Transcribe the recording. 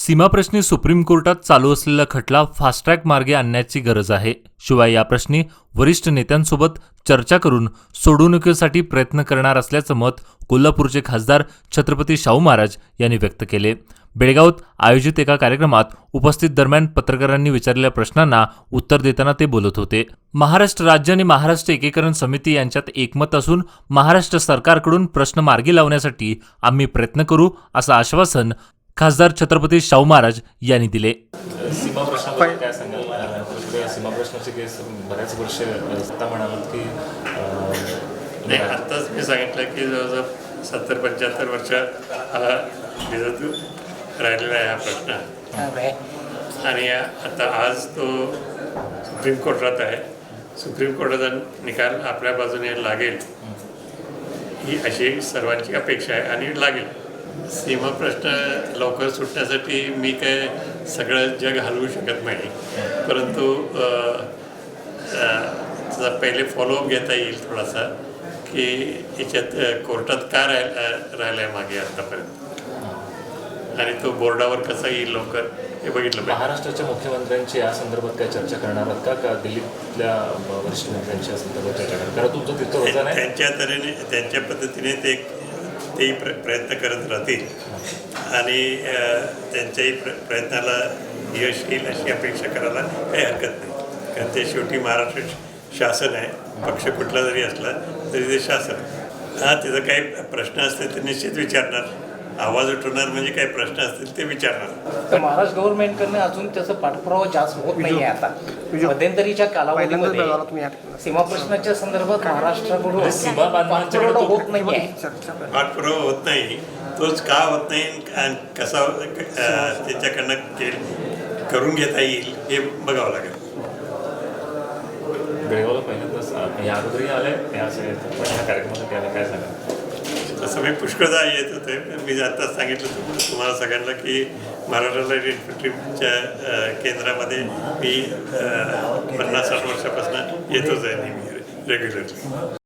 सीमाप्रश्नी supreme कोर्टात चालू असलेला खटला फास्ट ट्रॅक मार्गे आणण्याची गरज आहे. शिवाय या प्रश्नी वरिष्ठ नेत्यांसोबत चर्चा करून सोडवणुकीसाठी प्रयत्न करणार असल्याचं मत कोल्हापूरचे खासदार छत्रपती शाहू महाराज यांनी व्यक्त केले. बेळगावात आयोजित एका कार्यक्रमात उपस्थित दरम्यान पत्रकारांनी विचारलेल्या प्रश्नांना उत्तर देताना ते बोलत होते. महाराष्ट्र राज्य आणि महाराष्ट्र एकीकरण समिती यांच्यात एकमत असून महाराष्ट्र सरकारकडून प्रश्न मार्गी लावण्यासाठी आम्ही प्रयत्न करू असं आश्वासन खासदार छत्रपती शाहू महाराज यांनी दिले. सीमा प्रश्नाबद्दल काय सांगाल? अं, सीमा प्रश्नाचे केस बऱ्याच वर्ष आता म्हणालात की अं, नाही आत्ताच मी सांगितलं की जवळजवळ सत्तर पंच्याहत्तर वर्ष हा राहिलेला आहे हा प्रश्न. आणि आता आज तो सुप्रीम कोर्टात आहे. सुप्रीम कोर्टाचा निकाल आपल्या बाजूने लागेल ही अशी सर्वांची अपेक्षा आहे आणि लागेल. सीमा प्रश्न लवकर सुटण्यासाठी मी काय सगळं जग हलवू शकत नाही. परंतु त्याचा पहिले फॉलोअप घेता येईल थोडासा की याच्यात कोर्टात का राह राहिला आहे मागे आत्तापर्यंत आणि तो बोर्डावर कसा येईल लवकर? हे बघितलं महाराष्ट्राच्या मुख्यमंत्र्यांची या संदर्भात काय चर्चा करणार आहात का? का दिल्लीतल्या वरिष्ठ मंत्र्यांची या संदर्भात चर्चा करणार? कारण तुमचं तिथं त्यांच्या तऱ्हेने त्यांच्या पद्धतीने ते तेही प्र प्रयत्न करत राहतील. आणि त्यांच्याही प्र प्रयत्नाला यश येईल अशी अपेक्षा करायला काही हरकत नाही. कारण ते शेवटी महाराष्ट्र शासन आहे. पक्ष कुठला जरी असला तरी ते शासन. हा त्याचा काही प्रश्न असते ते निश्चित विचारणार. आवाज उठवणार म्हणजे काही प्रश्न असतील ते विचारणार. तर महाराष्ट्र गव्हर्नमेंटकडनं अजून त्याचा पाठपुरावा जास्त होत नाही आता. मध्यंतरीच्या कालावधीमध्ये सीमा प्रश्नाच्या संदर्भात महाराष्ट्राकडून म्हणजे सीमा पाठपुरावा होत नाही. पाठपुरावा होत नाही. तोच का होत नाही आणि कसा त्याच्याकडनं करून घेता येईल हे बघावं लागेल. पहिल्यांदाच या अगोदरही आले या सगळ्या पण ह्या कार्यक्रमासाठी आले काय सांगा तुम्ही मी पुष्कळदा येत होते मी आत्ताच सांगितलं तुम्हाला तुम्हाला सगळ्यांना की महाराष्ट्राला लाइट इन्फंट्रीच्या केंद्रामध्ये मी पन्नास साठ वर्षापासून येतोच आहे नेहमी रेग्युलरली